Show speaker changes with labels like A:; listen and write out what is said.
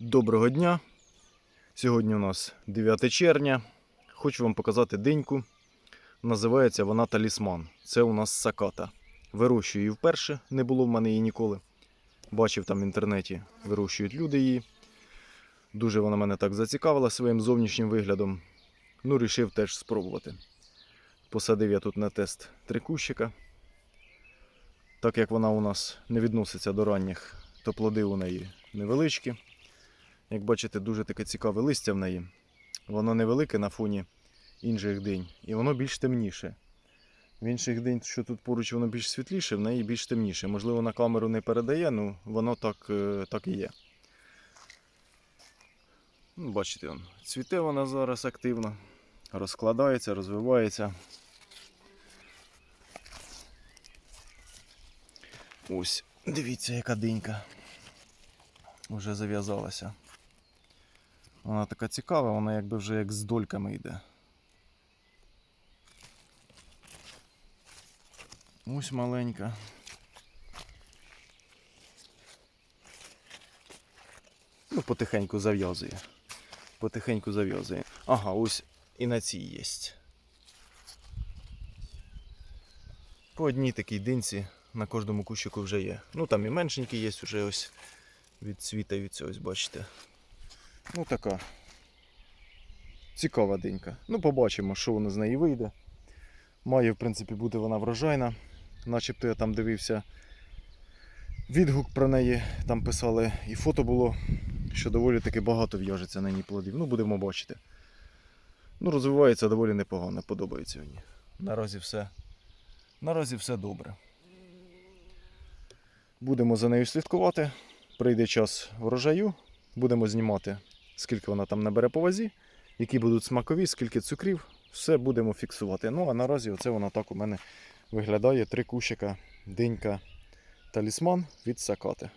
A: Доброго дня. Сьогодні у нас 9 червня. Хочу вам показати диньку. Називається вона талісман. Це у нас саката. Вирощую її вперше, не було в мене її ніколи. Бачив там в інтернеті, вирощують люди її. Дуже вона мене так зацікавила своїм зовнішнім виглядом. Ну, рішив теж спробувати. Посадив я тут на тест три кущика. Так як вона у нас не відноситься до ранніх, то плоди у неї невеличкі. Як бачите, дуже таке цікаве листя в неї. Воно невелике на фоні інших динь, і воно більш темніше. В інших динь, що тут поруч воно більш світліше, в неї більш темніше. Можливо, на камеру не передає, ну воно так, е, так і є. Ну, Бачите, цвіте вона зараз активно, розкладається, розвивається. Ось, дивіться, яка динька. Уже зав'язалася. Вона така цікава, вона якби вже як з дольками йде. Ось маленька. Ну, потихеньку зав'язує. Потихеньку зав'язує. Ага, ось і на цій є. По одній такій динці на кожному кущику вже є. Ну там і меншенькі є вже ось від цвіта від цього, ось бачите. Ну така цікава динька. Ну, побачимо, що воно з неї вийде. Має, в принципі, бути вона врожайна. Начебто я там дивився відгук про неї, там писали і фото було, що доволі таки багато в'яжеться на ній плодів. Ну, будемо бачити. Ну, розвивається доволі непогано, подобається мені. Наразі все. Наразі все добре. Будемо за нею слідкувати. Прийде час врожаю. Будемо знімати, скільки вона там набере по вазі, які будуть смакові, скільки цукрів. Все будемо фіксувати. Ну а наразі оце воно так у мене виглядає. Три кущика, динька, талісман від сакати.